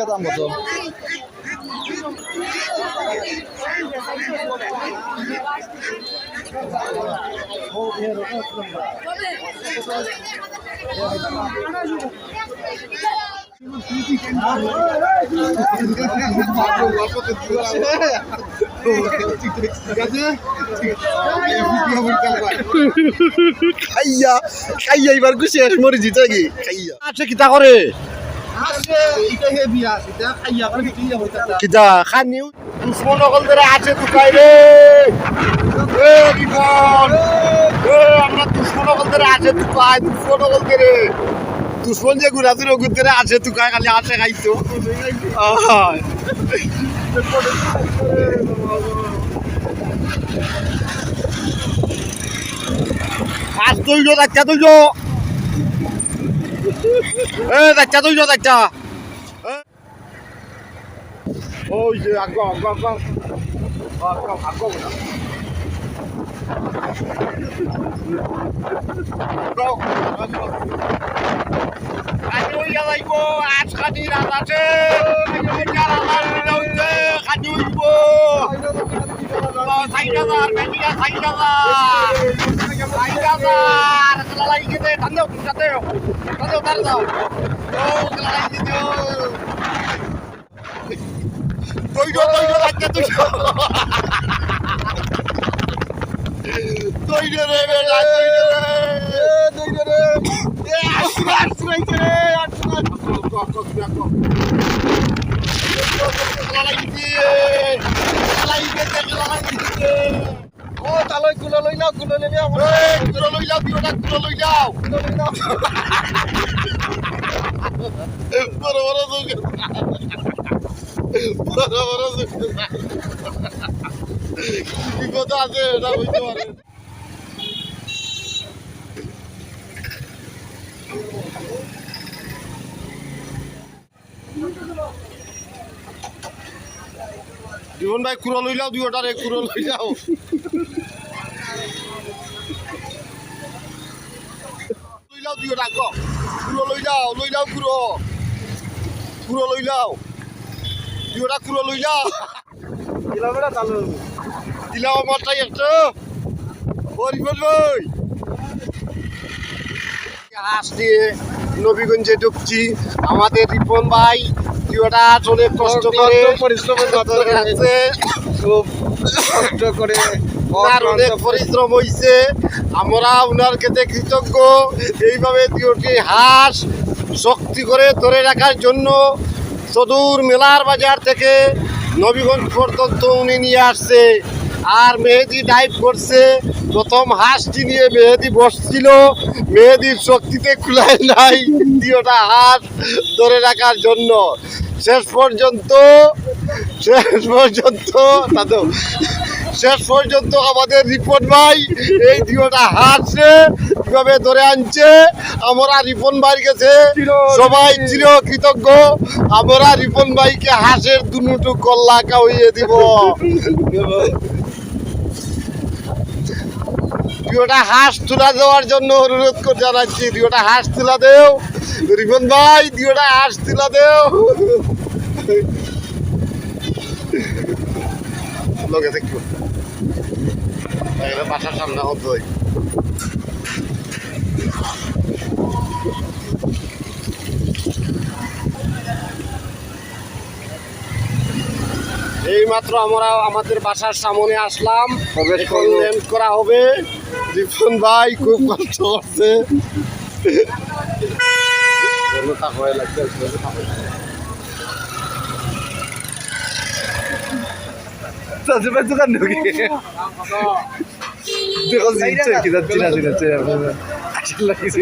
দাম কত খাইয়া খাইয়া এবার খুশি আস মরে জিতে কি? খাইয়া। আছে কিতা করে? কিতা খানিও দুশ্মন অকল ধরে আছে তুকাই রে? এ রিপন এ, আমরা দুশ্মন অকল ধরে আছে তুকাই দুশ্মন অকল ধরে দুশ্মন যে গুড়াতুর ওগুর ধরে আছে তুকাই খালি আছে খাইতো আহ। মাছ তৈল দেখা তৈল এ দেখা তৈল দেখা ওই যে আগ আগ আগ আগ আগ না খাদ্য হইয়া যাইব আজ খাদি আছে খাদ্য হইব চাৰি হাজাৰ চাৰি হাজাৰ চাৰি হাজাৰ লাগি দে তাতে তাতে তাতে উতাৰ যাওঁ লাগি দিওঁ তৈল তৈল থাকে তৈল তৈল রে বেলা তৈল রে তৈল রে এ আসু আসু আইছে রে আসু আসু আসু আসু ও তালৈ গুলো লৈ যাও গুলো লৈ যাও গুলো লৈ যাও বিৰটা গুলো লৈ যাও। বড় বড় যোগ। বড় বড় যোগ। বিপদ আছে এটা বুঝতে পারে জীবন ভাই কুড়ো লই যাও দুই ওটারে কুড়ো লই যাও। যাও দুই কুড়ো লই যাও লই যাও কুড়ো কুড়ো লই যাও। দুই ওটা কুড়ো লই যাও। দিলাও আমার তাই একটা পরিবার ভাই হাঁস দিয়ে নবীগঞ্জে ঢুকছি আমাদের রিপন ভাই দুইটা অনেক কষ্ট করে পরিশ্রমের কথা খুব কষ্ট করে অনেক পরিশ্রম হয়েছে আমরা ওনার কাছে কৃতজ্ঞ এইভাবে দুটি হাঁস শক্তি করে ধরে রাখার জন্য সদূর মেলার বাজার থেকে নবীগঞ্জ পর্যন্ত উনি নিয়ে আসছে। আর মেহেদি ডাইভ করছে। প্রথম হাঁসটি নিয়ে মেহেদি বসছিল। মেহেদির শক্তিতে খুলায় নাই দ্বিতীয়টা হাঁস ধরে রাখার জন্য। শেষ পর্যন্ত শেষ পর্যন্ত, দাদু, শেষ পর্যন্ত আমাদের রিপন ভাই এই দুটা হাঁসে কীভাবে ধরে আনছে, আমরা রিপন ভাইয়ের কাছে সবাই চির কৃতজ্ঞ আমরা রিপন ভাইকে হাঁসের দুটো কল্লা কাউইয়ে দিব। দুটা হাঁস তুলা দেওয়ার জন্য অনুরোধ করে জানাচ্ছি দুটা হাঁস তুলা দেও। রিপন ভাই দিওটা হাঁস তুলা দেও লগে এখানে বাসার সামনে হতোই এই মাত্র আমরা আমাদের বাসার সামনে আসলাম। এখন। ল্যান্ড করা হবে। রিপন ভাই খুব কষ্ট করছে। হয়ে লাগছে চাষের দোকান ঢুকে দেখো জিনিস কি যাচ্ছে না আসলে কিছু